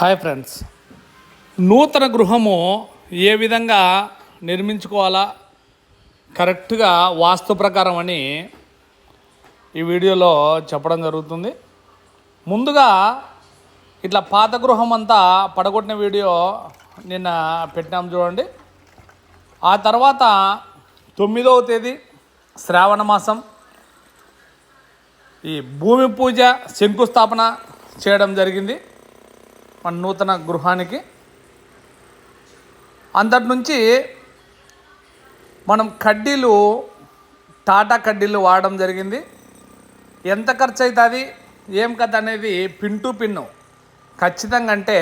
Hi friends నూతన గృహము ఏ విధంగా నిర్మించుకోవాలా? కరెక్ట్గా వాస్తు ప్రకారం అని ఈ వీడియోలో చెప్పడం జరుగుతుంది. ముందుగా ఇట్లా పాత గృహం అంతా పడగొట్టిన వీడియో నిన్న పెట్టినాం చూడండి. ఆ తర్వాత తొమ్మిదవ తేదీ శ్రావణ మాసం. ఈ భూమి పూజ శంకుస్థాపన చేయడం జరిగింది. మన నూతన గృహానికి. అంతటి నుంచి మనం కడ్డీలు టాటా కడ్డీలు వాడడం జరిగింది. ఎంత ఖర్చు అవుతుంది ఏం కథ అనేది పిన్ టు పిన్ను. ఖచ్చితంగా అంటే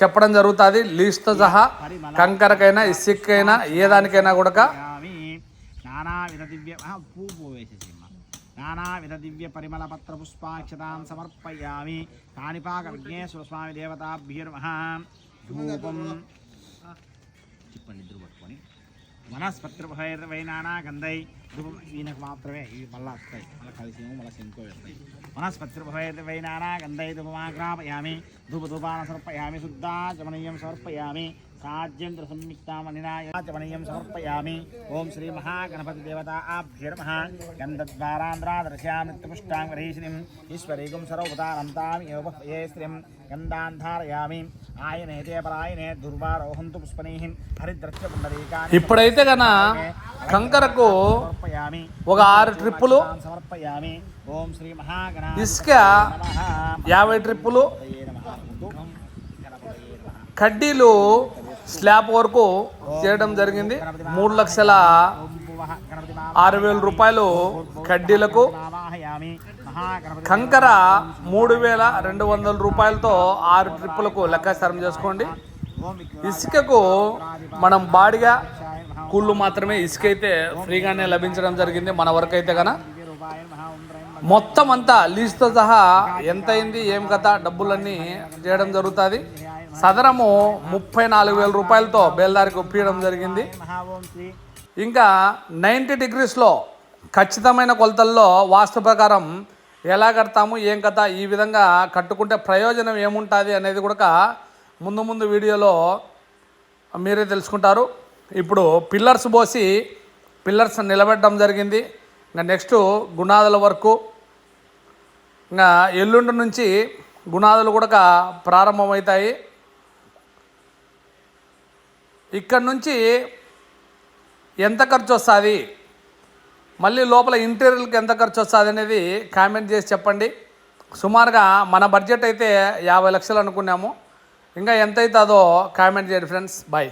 చెప్పడం జరుగుతుంది. లీస్ట్తో సహా కంకరకైనా ఇసుకైనా ఏ దానికైనా కూడా నానా నానావిధ దివ్య పువ్వు వేసేసి నానావిధ దివ్య పరిమళ పత్ర పుష్పాక్షతాం సమర్పయామి కాణిపాక విఘ్నేశ్వర స్వామి దేవతాభ్యుర్మహ ధూపం చెప్పండి ఇద్దరు పట్టుకొని వనస్పత్రిభైర్వై నానా గంధై ఈయనకు మాత్రమే ఇవి మళ్ళీ వస్తాయి. మళ్ళీ కలిసి మళ్ళీ శంకో వేస్తాయి. వనస్పత్రిభైర్వై నానా గంధై ధూపమాగ్రాపయామి ధూప ధూపాన సమర్పయామి సమర్పయామి రాజ్యేంద్ర సంయుక్తామనినాయచమనీయం సమర్పయామి. ఓం శ్రీ మహాగణపతి దేవతా ఆభ్యుర్మః గంధద్వారాంధ్రాదర్శ్యామృత్యపుష్టాం వరీషిణిం ఈశ్వరీగం సర్వతానంతామి యోపహ్యే శ్రీం. గంధాంధారయామి ఆయనేతే పరాయనే దుర్వారోహంతు పుష్పనీహిం. హరిద్రస్య పుండరీకాని ఇప్పుడైతే గన కంకరకు సమర్పయామి ఒక ఆరు ట్రిప్పులు. ఇసుక యాభై ట్రిప్పులు. కడ్డీలు స్లాబ్ వరకు చేయడం జరిగింది. మూడు లక్షల ఆరు వేల రూపాయలు కడ్డీలకు. కంకర మూడు వేల రెండు వందల రూపాయలతో ఆరు ట్రిప్పులకు లెక్కాచారం చేసుకోండి. ఇసుకకు మనం బాడిగా కూళ్ళు మాత్రమే ఇసుక అయితే ఫ్రీగానే లభించడం జరిగింది మన వరకు అయితే కన మొత్తం అంతా లీజ్తో సహా ఎంత అయింది ఏం కథ డబ్బులన్నీ చేయడం జరుగుతుంది. సదరము ముప్పై నాలుగు వేల రూపాయలతో బేల్దారికి ఒప్పియడం జరిగింది. ఇంకా నైంటీ డిగ్రీస్లో ఖచ్చితమైన కొలతల్లో వాస్తు ప్రకారం ఎలా కడతాము ఏం కథ ఈ విధంగా కట్టుకుంటే ప్రయోజనం ఏముంటుంది అనేది కూడా ముందు ముందు వీడియోలో మీరే తెలుసుకుంటారు. ఇప్పుడు పిల్లర్స్ పోసి పిల్లర్స్ నిలబెట్టడం జరిగింది. ఇంకా నెక్స్ట్ గుణాదుల వరకు ఇంకా ఎల్లుండి నుంచి గుణాదులు కూడా ప్రారంభమవుతాయి. ఇక్కడ నుంచి ఎంత ఖర్చు వస్తుంది? మళ్ళీ లోపల ఇంటీరియర్కి ఎంత ఖర్చు వస్తుంది అనేది కామెంట్ చేసి చెప్పండి. సుమారుగా మన బడ్జెట్ అయితే యాభై లక్షలు అనుకున్నాము. ఇంకా ఎంత అవుతుందో కామెంట్ చేయండి ఫ్రెండ్స్. బాయ్.